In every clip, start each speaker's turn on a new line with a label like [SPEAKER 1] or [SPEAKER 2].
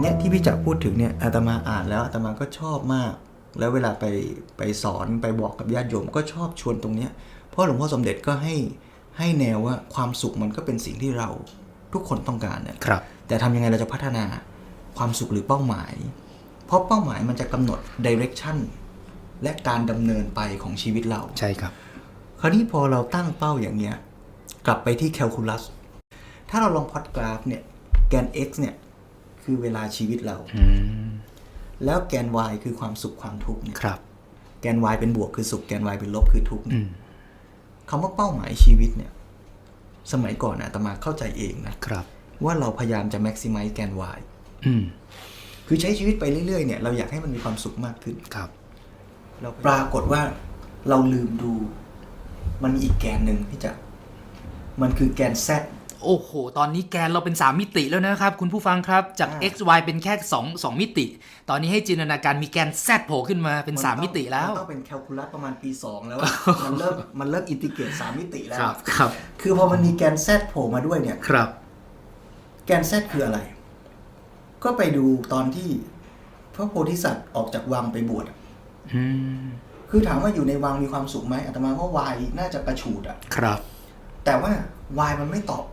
[SPEAKER 1] เนี่ยที่พี่จักรพูดถึงเนี่ยอาตมาอ่านแล้วอาตมาก็ชอบมาก แล้วเวลาไปไปสอนไปบอกกับญาติโยมก็ชอบชวนตรงเนี้ยเพราะหลวงพ่อสมเด็จก็ให้ให้แนวว่าความสุขมันก็เป็นสิ่งที่เราทุกคนต้องการเนี่ย
[SPEAKER 2] ครับ
[SPEAKER 1] แต่ทำยังไงเราจะพัฒนาความสุขหรือเป้าหมาย เพราะเป้าหมายมันจะกำหนดดิเรกชันและการดำเนินไปของชีวิตเรา
[SPEAKER 2] ใช่ครับ
[SPEAKER 1] คราวนี้พอเราตั้งเป้าอย่างเงี้ยกลับไปที่แคลคูลัสถ้าเราลองพอดกราฟเนี่ยแกน x เนี่ย คือเวลาชีวิตเรา
[SPEAKER 2] อืม
[SPEAKER 1] แล้วแกน y คือความสุขความทุกข์เนี่ย
[SPEAKER 2] ครับ
[SPEAKER 1] แกน y เป็นบวกคือสุขแกน y เป็นลบคือทุกข์
[SPEAKER 2] อื
[SPEAKER 1] เนี่ย
[SPEAKER 2] ม
[SPEAKER 1] คำว่าเป้าหมายชีวิตเนี่ย สมัยก่อนนะอาตมาเข้าใจเองนะ
[SPEAKER 2] ครับ
[SPEAKER 1] ว่าเราพยายามจะ maximize แกน y
[SPEAKER 2] อืม
[SPEAKER 1] คือใช้ชีวิตไปเรื่อยๆเนี่ยเราอยากให้มันมีความสุขมากขึ้น
[SPEAKER 2] ครับ
[SPEAKER 1] เราปรากฏว่าเราลืมดู มันมีอีกแกนหนึ่งที่จะมันคือแกน z
[SPEAKER 2] โอ้โห ตอนนี้แกนเราเป็น 3 มิติแล้วนะครับ คุณผู้ฟังครับ จาก
[SPEAKER 1] อ่า
[SPEAKER 2] x y เป็นแค่2 2มิติ ตอนนี้ให้จินตนาการมีแกน z โผล่ขึ้นมาเป็น
[SPEAKER 1] นอง
[SPEAKER 2] 3มิติแล้ว
[SPEAKER 1] มันต้องเป็นแคลคูลัสประมาณปี 2 แล้วอะมันเริ่มมันเริ่มอินทิเกรตสามมิติแล้ว
[SPEAKER 2] ครับครับ
[SPEAKER 1] คือพอมันมีแกน z โผล่มาด้วยเนี่ย
[SPEAKER 2] ครับ
[SPEAKER 1] แกน z คืออะไร ก็ไปดูตอนที่พระโพธิสัตว์ออกจากวังไปบวชอะ
[SPEAKER 2] อืม
[SPEAKER 1] คือถามว่าอยู่ในวังมีความสุขไหมอาตมาว่าวายน่าจะกระฉูดอะ
[SPEAKER 2] ครับ
[SPEAKER 1] แต่ว่าวายมันไม่ตอบ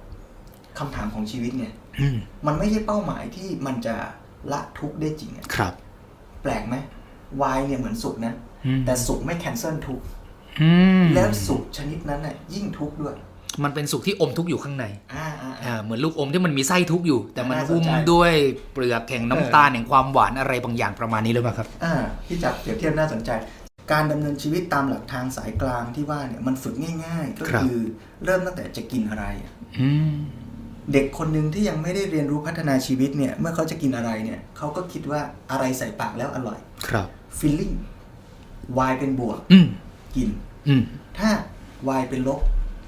[SPEAKER 1] คำถามของชีวิตไง
[SPEAKER 2] อืม
[SPEAKER 1] มันไม่ใช่เป้าหมายที่มันจะละทุกข์ได้จริงอะ
[SPEAKER 2] ครับ
[SPEAKER 1] แปลกไหมวายเนี่ยเหมือนสุขนะ
[SPEAKER 2] อืม
[SPEAKER 1] แต่สุขไม่แคนเซิลทุกข์
[SPEAKER 2] อืม
[SPEAKER 1] แล้วสุขชนิดนั้นน่ะยิ่งทุกข์ด้วย
[SPEAKER 2] มันเป็นสุขที่อมทุกข์อยู่ข้างใน
[SPEAKER 1] อ่าอ่า
[SPEAKER 2] อ่าเหมือนลูกอมที่มันมีไส้ทุกข์อยู่ แต่มัน
[SPEAKER 1] น่าสนใจ
[SPEAKER 2] หุ้มด้วยเปลือกแห่งน้ำตาลแห่งความหวานอะไรบางอย่างประมาณนี้หรือเปล่าครับ
[SPEAKER 1] อ่าพี่จับเปรียบเทียบน่าสนใจ การดำเนินชีวิตตามหลักทางสายกลางที่ว่าเนี่ยมันฝึกง่าย ๆ ก็
[SPEAKER 2] ครับ
[SPEAKER 1] คือเริ่มตั้งแต่จะกินอะไรอะ
[SPEAKER 2] อืม
[SPEAKER 1] เด็กคนหนึ่งที่ยังไม่ได้เรียนรู้พัฒนาชีวิตเนี่ย เมื่อเขาจะกินอะไรเนี่ยเขาก็คิดว่าอะไรใส่ปากแล้วอร่อย
[SPEAKER 2] ครับ
[SPEAKER 1] feeling y เป็นบวก
[SPEAKER 2] อืม
[SPEAKER 1] กิน
[SPEAKER 2] อืม
[SPEAKER 1] ถ้า y เป็นลบ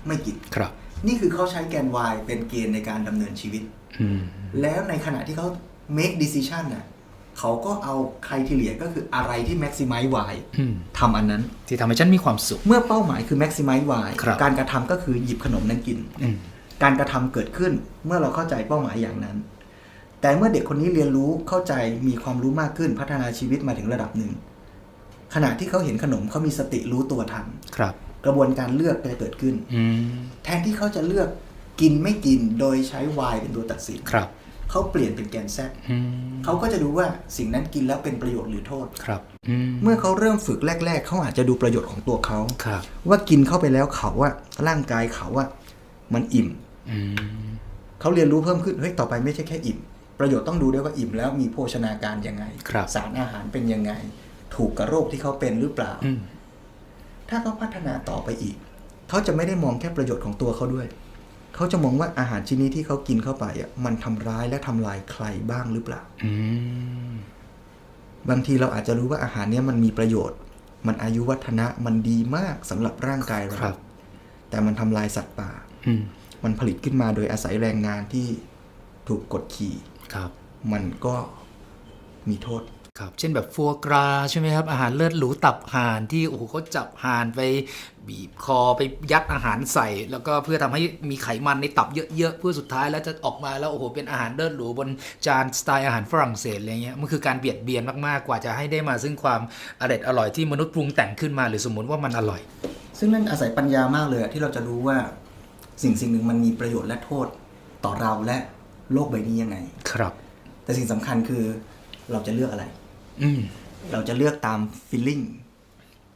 [SPEAKER 1] ไม่กิน
[SPEAKER 2] ครับ
[SPEAKER 1] นี่คือเขาใช้แกน y เป็นเกณฑ์ในการดำเนินชีวิต
[SPEAKER 2] อืม
[SPEAKER 1] แล้วในขณะที่เขา make decision น่ะเขาก็เอาใครที่เหลียก็คืออะไรที่ maximize y
[SPEAKER 2] อืม
[SPEAKER 1] ทำอันนั้น
[SPEAKER 2] ที่ทำให้ฉันมีความสุข
[SPEAKER 1] เมื่อเป้าหมายคือ maximize y
[SPEAKER 2] ครับ
[SPEAKER 1] การกระทำก็คือหยิบขนมนั้นกิน
[SPEAKER 2] อืม
[SPEAKER 1] การกระทำเกิดขึ้นเมื่อเราเข้าใจเป้าหมายอย่างนั้น แต่เมื่อเด็กคนนี้เรียนรู้เข้าใจมีความรู้มากขึ้นพัฒนาชีวิตมาถึงระดับหนึ่ง ขณะที่เขาเห็นขนมเขามีสติรู้ตัวทัน
[SPEAKER 2] ครับ
[SPEAKER 1] กระบวนการเลือกก็จะเกิดขึ้น
[SPEAKER 2] อืม
[SPEAKER 1] แทนที่เขาจะเลือกกินไม่กินโดยใช้ y เป็นตัวตัดสิน
[SPEAKER 2] ครับ
[SPEAKER 1] เขาเปลี่ยนเป็นแกน z
[SPEAKER 2] อืม
[SPEAKER 1] เขาก็จะดูว่าสิ่งนั้นกินแล้วเป็นประโยชน์หรือโทษ
[SPEAKER 2] ครับอืม
[SPEAKER 1] เมื่อเขาเริ่มฝึกแรก ๆ เขาอาจจะดูประโยชน์ของตัวเขา
[SPEAKER 2] ครับ
[SPEAKER 1] ว่ากินเข้าไปแล้วเขาว่าร่างกายเขาว่ามันอิ่ม
[SPEAKER 2] อืม
[SPEAKER 1] เขาเรียนรู้เพิ่มขึ้นเฮ้ยต่อไปไม่ใช่แค่อิ่ม ประโยชน์ต้องดูด้วยว่าอิ่มแล้วมีโภชนาการยังไง
[SPEAKER 2] ครับ
[SPEAKER 1] สารอาหารเป็นยังไง ถูกกับโรคที่เขาเป็นหรือเปล่า
[SPEAKER 2] อืม
[SPEAKER 1] ถ้าเขาพัฒนาต่อไปอีก เขาจะไม่ได้มองแค่ประโยชน์ของตัวเขาด้วย เขาจะมองว่าอาหารชนิดที่เขากินเข้าไปอะมันทำร้ายและทำลายใครบ้างหรือเปล่า
[SPEAKER 2] อืม
[SPEAKER 1] บางทีเราอาจจะรู้ว่าอาหารเนี้ยมันมีประโยชน์ มันอายุวัฒนะมันดีมากสำหรับร่างกายเรา
[SPEAKER 2] ครับ
[SPEAKER 1] แต่มันทำลายสัตว์ป่า
[SPEAKER 2] อื ม
[SPEAKER 1] มันผลิตขึ้นมาโดยอาศัยแรงงานที่ถูกกดขี่
[SPEAKER 2] ครับ
[SPEAKER 1] มันก็มีโทษ
[SPEAKER 2] ครับ เช่นแบบฟัวกราใช่ไหมครับ อาหารเลือดหรูตับห่านที่โอ้โหเขาจับห่านไปบีบคอไปยัดอาหารใส่ แล้วก็เพื่อทำให้มีไขมันในตับเยอะๆเพื่อสุดท้ายแล้วจะออกมาแล้วโอ้โหเป็นอาหารเลือดหรูบนจานสไตล์อาหารฝรั่งเศสอะไรเงี้ยมันคือการเบียดเบียนมากๆกว่าจะให้ได้มาซึ่งความอร่อยอร่อยที่มนุษย์ปรุงแต่งขึ้นมา หรือสมมติว่ามันอร่อย
[SPEAKER 1] ซึ่งนั่นอาศัยปัญญามากเลยอะที่เราจะรู้ว่า สิ่งสิ่งหนึ่งมันมีประโยชน์และโทษต่อเราและโลกใบนี้ยังไง
[SPEAKER 2] ครับ
[SPEAKER 1] แต่สิ่งสำคัญคือเราจะเลือกอะไร
[SPEAKER 2] อืม
[SPEAKER 1] เราจะเลือกตาม feeling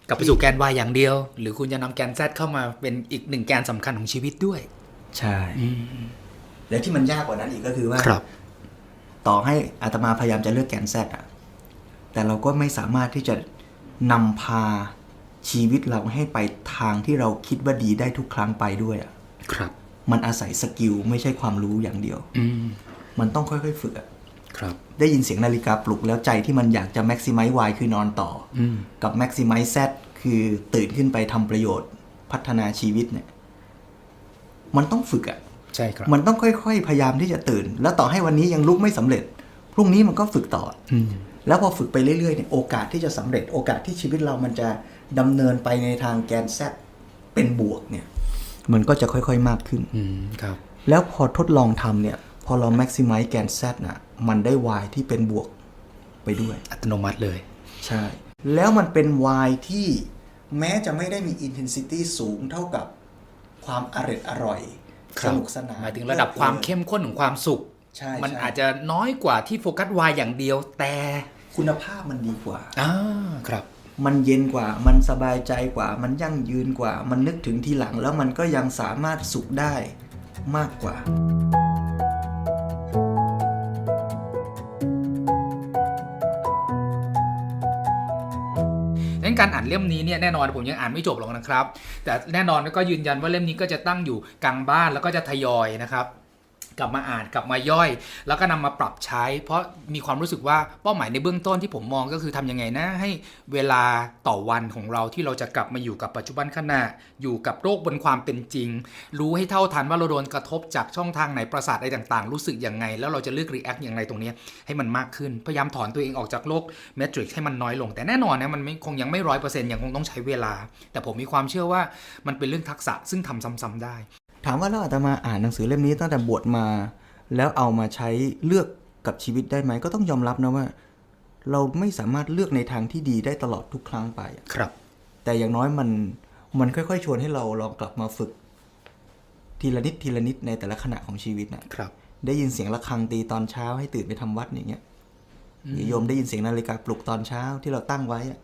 [SPEAKER 2] กลับไปสู่แกน Y อย่างเดียว หรือคุณจะนำแกน Z เข้ามาเป็นอีกหนึ่งแกนสำคัญของชีวิตด้วย
[SPEAKER 1] ใช่แล้วที่มันยากกว่านั้นอีกก็คือว่า
[SPEAKER 2] ครับ
[SPEAKER 1] ต่อให้อาตมาพยายามจะเลือกแกนแซดอะแต่เราก็ไม่สามารถที่จะนำพาชีวิตเราให้ไปทางที่เราคิดว่าดีได้ทุกครั้งไปด้วยอะ
[SPEAKER 2] ครับ
[SPEAKER 1] มันอาศัยสกิลไม่ใช่ความรู้อย่างเดียว
[SPEAKER 2] อืม
[SPEAKER 1] มันต้องค่อยๆฝึกอะ
[SPEAKER 2] ครับ
[SPEAKER 1] ได้ยินเสียงนาฬิกาปลุกแล้วใจที่มันอยากจะ maximize y คือนอนต่ออ
[SPEAKER 2] อืม
[SPEAKER 1] กับ maximize z คือตื่นขึ้นไปทำประโยชน์ พัฒนาชีวิตเนี่ย มันต้องฝึกอะ
[SPEAKER 2] ใช่ครับ
[SPEAKER 1] มันต้องค่อยๆ พยายามที่จะตื่น แล้วต่อให้วันนี้ยังลุกไม่สำเร็จ พรุ่งนี้มันก็ฝึกต่ออ
[SPEAKER 2] อืม
[SPEAKER 1] แล้วพอฝึกไปเรื่อยๆเนี่ยโอกาสที่จะสำเร็จ โอกาสที่ชีวิตเรามันจะดำเนินไปในทางแกนแซดเป็นบวกเนี่ย มันก็จะค่อยๆมากขึ้น
[SPEAKER 2] อืมครับ
[SPEAKER 1] แล้วพอทดลองทำเนี่ย พอเรา maximize แกน z น่ะมันได้วายที่เป็นบวกไปด้วย
[SPEAKER 2] อัตโนมัติเลย
[SPEAKER 1] ใช่ แล้วมันเป็นวายที่แม้จะไม่ได้มี intensity สูงเท่ากับความอร่อยอร่อย
[SPEAKER 2] ครั
[SPEAKER 1] ส
[SPEAKER 2] บ
[SPEAKER 1] นุกสนาน
[SPEAKER 2] หมายถึงระดับความเข้มข้นของความสุข
[SPEAKER 1] ใช่
[SPEAKER 2] มัน
[SPEAKER 1] ใช่
[SPEAKER 2] อาจจะน้อยกว่าที่โฟกัสวายอย่างเดียวแต่
[SPEAKER 1] คุณภาพมันดีกว่า
[SPEAKER 2] อ่าครับ
[SPEAKER 1] มันเย็นกว่า มันสบายใจกว่า มันยั่งยืนกว่า มันนึกถึงทีหลัง แล้วมันก็ยังสามารถสุขได้มากกว่า
[SPEAKER 2] ดังนั้นการอ่านเล่มนี้เนี่ยแน่นอนผมยังอ่านไม่จบหรอกนะครับ แต่แน่นอนก็ยืนยันว่าเล่มนี้ก็จะตั้งอยู่กลางบ้านแล้วก็จะทยอยนะครับ กลับมาอ่านกลับมาย่อย แล้วก็นำมาปรับใช้ เพราะมีความรู้สึกว่าเป้าหมายในเบื้องต้นที่ผมมองก็คือทำยังไงนะ ให้เวลาต่อวันของเราที่เราจะกลับมาอยู่กับปัจจุบันขณะ อยู่กับโลกบนความเป็นจริง รู้ให้เท่าทันว่าเราโดนกระทบจากช่องทางไหนประสาทอะไรต่างๆ รู้สึกยังไง แล้วเราจะเลือกรีแอคอย่างไรตรงนี้ให้มันมากขึ้นพยายามถอนตัวเองออกจากโลกเมทริกให้มันน้อยลง แต่แน่นอนนะมันคงยังไม่ร้อยเปอร์เซ็นต์ยังคงต้องใช้เวลา แต่ผมมีความเชื่อว่ามันเป็นเรื่องทักษะซึ่งทำซ้ำๆได้
[SPEAKER 1] ถามว่าเราอาตมาอ่านหนังสือเล่มนี้ตั้งแต่บวชมา แล้วเอามาใช้เลือกกับชีวิตได้ไหมก็ต้องยอมรับนะว่า เราไม่สามารถเลือกในทางที่ดีได้ตลอดทุกครั้งไป
[SPEAKER 2] ครับ
[SPEAKER 1] แต่อย่างน้อยมันมันค่อยๆ ชวนให้เราลองกลับมาฝึก ทีละนิดทีละนิดในแต่ละขณะของชีวิตนะครับ ได้ยินเสียงะระฆังตีตอนเช้าให้ตื่นไปทำวัดอย่างเงี้ยหรือโยมได้ยินเสียงนาฬิกาปลุกตอนเช้าที่เราตั้งไว้อะ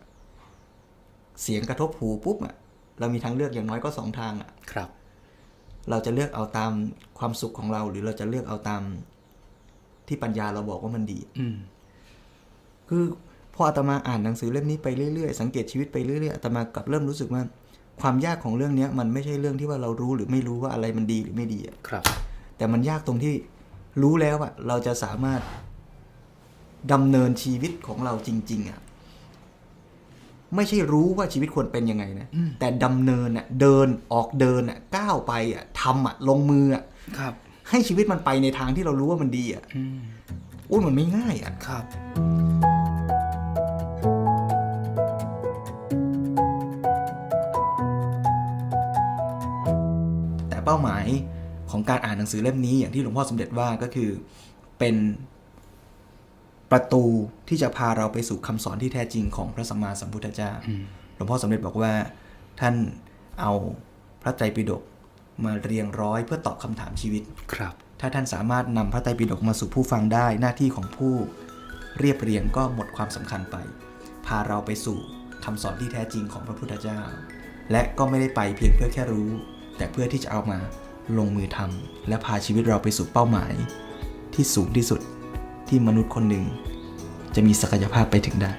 [SPEAKER 1] เสียงกระทบหูปุ๊บอะเรามีทางเลือกอย่างน้อยก็สองทางอะ
[SPEAKER 2] ครับ
[SPEAKER 1] เราจะเลือกเอาตามความสุขของเรา หรือเราจะเลือกเอาตามที่ปัญญาเราบอกว่ามันดี
[SPEAKER 2] อืม
[SPEAKER 1] คือพออาตมาอ่านหนังสือเล่มนี้ไปเรื่อยๆสังเกตชีวิตไปเรื่อยๆอาตมากลับเริ่มรู้สึกว่า ความยากของเรื่องเนี้ย มันไม่ใช่เรื่องที่ว่าเรารู้หรือไม่รู้ว่าอะไรมันดีหรือไม่ดีอะ
[SPEAKER 2] ครับ
[SPEAKER 1] แต่มันยากตรงที่รู้แล้วอะเราจะสามารถดำเนินชีวิตของเราจริง ๆอะ ไม่ใช่รู้ว่าชีวิตควรเป็นยังไงนะ แต่ดำเนินอะเดินออกเดินอะก้าวไปอะทำอะลงมืออะ
[SPEAKER 2] ครับ
[SPEAKER 1] ให้ชีวิตมันไปในทางที่เรารู้ว่ามันดีอะ
[SPEAKER 2] อืม
[SPEAKER 1] อุ้ยมันไม่ง่ายอะ
[SPEAKER 2] ครับ
[SPEAKER 1] แต่เป้าหมายของการอ่านหนังสือเล่มนี้อย่างที่หลวงพ่อสมเด็จว่าก็คือเป็น ประตูที่จะพาเราไปสู่คำสอนที่แท้จริงของพระสัมมาสัมพุทธเจ้า
[SPEAKER 2] อืม
[SPEAKER 1] หลวงพ่อสมเด็จบอกว่าท่านเอาพระไตรปิฎกมาเรียงร้อยเพื่อตอบคำถามชีวิต
[SPEAKER 2] ครับ
[SPEAKER 1] ถ้าท่านสามารถนำพระไตรปิฎกมาสู่ผู้ฟังได้หน้าที่ของผู้เรียบเรียงก็หมดความสำคัญไป พาเราไปสู่คำสอนที่แท้จริงของพระพุทธเจ้า และก็ไม่ได้ไปเพียงเพื่อแค่รู้ แต่เพื่อที่จะเอามาลงมือทำและพาชีวิตเราไปสู่เป้าหมายที่สูงที่สุด ที่มนุษย์คนหนึ่ง จะมีศักยภาพไปถึงได้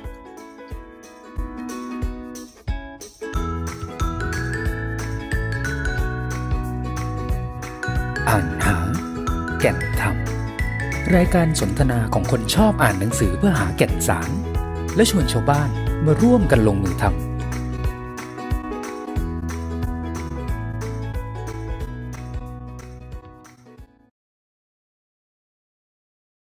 [SPEAKER 2] อ่านหา แก่นธรรม รายการสนทนาของคนชอบอ่านหนังสือเพื่อหาแก่นสาร และชวนชาวบ้านมาร่วมกันลงมือทำ